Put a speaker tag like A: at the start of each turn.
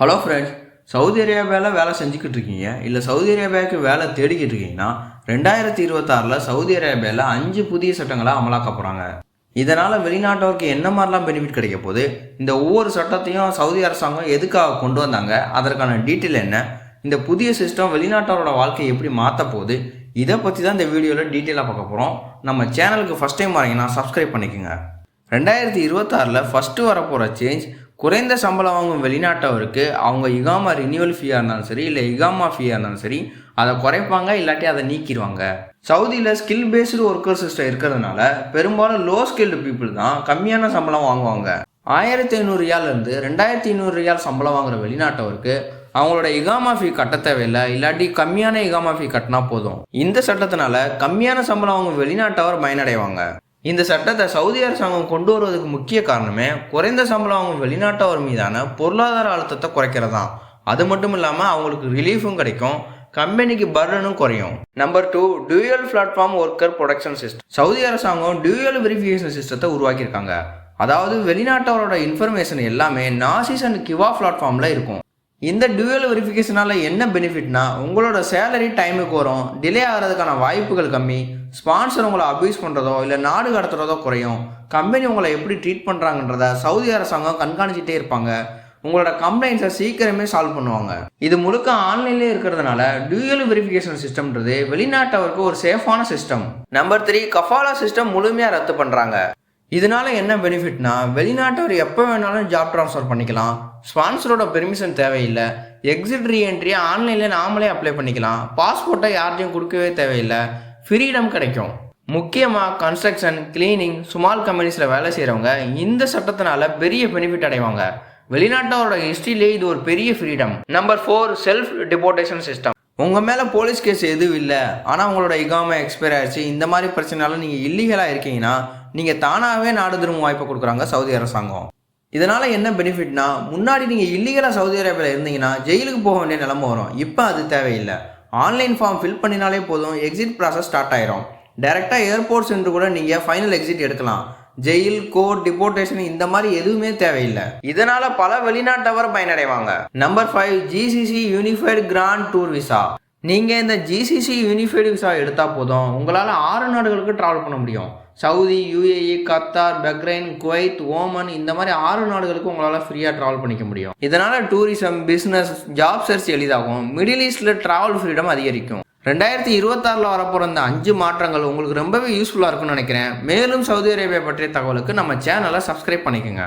A: Hello friends Saudi அரேபியாவில் வேலை செஞ்சுக்கிட்டு இருக்கீங்க. இல்லை சவுதி அரேபியாவுக்கு வேலை தேடிக்கிட்டு இருக்கீங்கன்னா ரெண்டாயிரத்தி இருபத்தாறில் சவுதி அரேபியாவில் அஞ்சு புதிய சட்டங்களை அமலாக்க போகிறாங்க இதனால் வெளிநாட்டவருக்கு என்ன மாதிரிலாம் பெனிஃபிட் கிடைக்க போகுது? இந்த ஒவ்வொரு சட்டத்தையும் சவுதி அரசாங்கம் எதுக்காக கொண்டு வந்தாங்க? அதற்கான டீட்டெயில் என்ன? இந்த புதிய சிஸ்டம் வெளிநாட்டவரோட வாழ்க்கையை எப்படி மாற்ற போகுது? இதை பற்றி தான் இந்த வீடியோவில் டீட்டெயிலாக பார்க்க போகிறோம் நம்ம சேனலுக்கு ஃபஸ்ட் டைம் வரீங்கன்னா சப்ஸ்கிரைப் பண்ணிக்கோங்க. ரெண்டாயிரத்தி இருபத்தாறில் ஃபஸ்ட்டு வரப்போகிற சேஞ்ச் குறைந்த சம்பளம் வாங்கும் வெளிநாட்டவருக்கு அவங்க இகாமா ரினியூவல் ஃபீயாக இருந்தாலும் சரி இல்லை இகாமா ஃபீயாக இருந்தாலும் சரி அதை குறைப்பாங்க இல்லாட்டி அதை நீக்கிடுவாங்க. சவுதியில் ஸ்கில் பேஸ்டு ஒர்க்கர் சிஸ்டம் இருக்கிறதுனால பெரும்பாலும் லோ ஸ்கில்டு பீப்புள் தான் கம்மியான சம்பளம் வாங்குவாங்க. ஆயிரத்தி ஐநூறு ரியால்லேருந்து ரெண்டாயிரத்தி ஐநூறு ரியால் சம்பளம் வாங்குற வெளிநாட்டவருக்கு அவங்களோட இகாமா ஃபீ கட்ட தேவையில்லை இல்லாட்டி கம்மியான இகாமா ஃபீ கட்டினா போதும். இந்த சட்டத்தினால கம்மியான சம்பளம் வாங்கும் வெளிநாட்டவர் பயனடைவாங்க. இந்த சட்டத்தை சவுதி அரசாங்கம் கொண்டு வருவதற்கு முக்கிய காரணமே குறைந்த சம்பளம் அவங்க வெளிநாட்டவர் மீதான பொருளாதார அழுத்தத்தை குறைக்கிறதான் அது மட்டும் இல்லாமல் அவங்களுக்கு ரிலீஃபும் கிடைக்கும் கம்பெனிக்கு பர்டனும் குறையும். Number two dual platform worker production system Saudi அரசாங்கம் டியூயல் வெரிஃபிகேஷன் சிஸ்டத்தை உருவாக்கியிருக்காங்க. அதாவது வெளிநாட்டவரோட இன்ஃபர்மேஷன் எல்லாமே நாசிஸ் அண்ட் கிவா பிளாட்ஃபார்மில் இருக்கும். இந்த டியூயல் வெரிஃபிகேஷனால் என்ன பெனிஃபிட்னா உங்களோட சேலரி டைமுக்கு வரும் டிலே ஆகிறதுக்கான வாய்ப்புகள் கம்மி ஸ்பான்சர் உங்களை அப்யூஸ் பண்ணுறதோ இல்லை நாடு கடத்துறதோ குறையும். கம்பெனி உங்களை எப்படி ட்ரீட் பண்ணுறாங்கன்றத சவுதி அரசாங்கம் கண்காணிச்சிட்டே இருப்பாங்க. உங்களோட கம்ப்ளைண்ட்ஸை சீக்கிரமே சால்வ் பண்ணுவாங்க. இது முழுக்க ஆன்லைன்லேயே இருக்கிறதுனால டியூயல் வெரிஃபிகேஷன் சிஸ்டம்ன்றது வெளிநாட்டவருக்கு ஒரு சேஃபான system number three kafala system முழுமையாக ரத்து பண்ணுறாங்க இதனால என்ன பெனிஃபிட்னா வெளிநாட்டவர் எப்போ வேணாலும் ஜாப் ட்ரான்ஸ்ஃபர் பண்ணிக்கலாம். ஸ்பான்சரோட பெர்மிஷன் தேவையில்லை. எக்ஸிட் ரீஎன்ட்ரியை ஆன்லைனில் நாமளே அப்ளை பண்ணிக்கலாம். பாஸ்போர்ட்டை யார்ட்டையும் கொடுக்கவே தேவையில்லை. ஃப்ரீடம் கிடைக்கும். முக்கியமாக கன்ஸ்ட்ரக்ஷன் கிளீனிங் ஸ்மால் கம்பெனிஸில் வேலை செய்கிறவங்க இந்த சட்டத்தினால பெரிய பெனிஃபிட் அடைவாங்க. வெளிநாட்டோட ஹிஸ்ட்ரியிலே இது ஒரு பெரிய freedom number four self deportation system உங்கள் மேலே போலீஸ் கேஸ் எதுவும் இல்லை. ஆனால் உங்களோட இகாமை எக்ஸ்பயர் ஆயிடுச்சு. இந்த மாதிரி பிரச்சனைனால நீங்கள் இல்லீகலாக இருக்கீங்கன்னா நீங்கள் தானாகவே நாடு திரும்ப வாய்ப்பு கொடுக்குறாங்க சவுதி அரசாங்கம். இதனால் என்ன பெனிஃபிட்னா முன்னாடி நீங்கள் இல்லீகலாக சவுதி அரேபியாவில் இருந்தீங்கன்னா ஜெயிலுக்கு போக வேண்டிய நிலமை வரும். இப்போ அது தேவையில்லை. ஆன்லைன் ஃபார்ம் ஃபில் பண்ணினாலே போதும் எக்ஸிட் ப்ராசஸ் ஸ்டார்ட் ஆயிரும். டைரெக்டாக ஏர்போர்ட் சென்று கூட நீங்கள் ஃபைனல் எக்ஸிட் எடுக்கலாம். ஜெயில் கோர்ட் டிபோர்டேஷன் இந்த மாதிரி எதுவுமே தேவையில்லை. இதனால பல வெளிநாட்டவர் பயனடைவாங்க. Number five GCC unified grand tour visa நீங்கள் இந்த ஜிசிசி யூனிஃபைடு விசா எடுத்தால் போதும். உங்களால் ஆறு நாடுகளுக்கு ட்ராவல் பண்ண முடியும். Saudi UAE Qatar Bahrain Kuwait Oman இந்த மாதிரி ஆறு நாடுகளுக்கு உங்களால் ஃப்ரீயாக ட்ராவல் பண்ணிக்க முடியும். இதனால் டூரிசம் பிஸ்னஸ் ஜாப் சர்ச் எளிதாகும். மிடில் ஈஸ்டில் ட்ராவல் ஃப்ரீடம் அதிகரிக்கும். ரெண்டாயிரத்தி இருபத்தாறில் வரப்போகிற இந்த அஞ்சு மாற்றங்கள் உங்களுக்கு ரொம்பவே யூஸ்ஃபுல்லாக இருக்கும்னு நினைக்கிறேன். மேலும் சவுதி அரேபியா பற்றிய தகவலுக்கு நம்ம சேனலை சப்ஸ்கிரைப் பண்ணிக்கோங்க.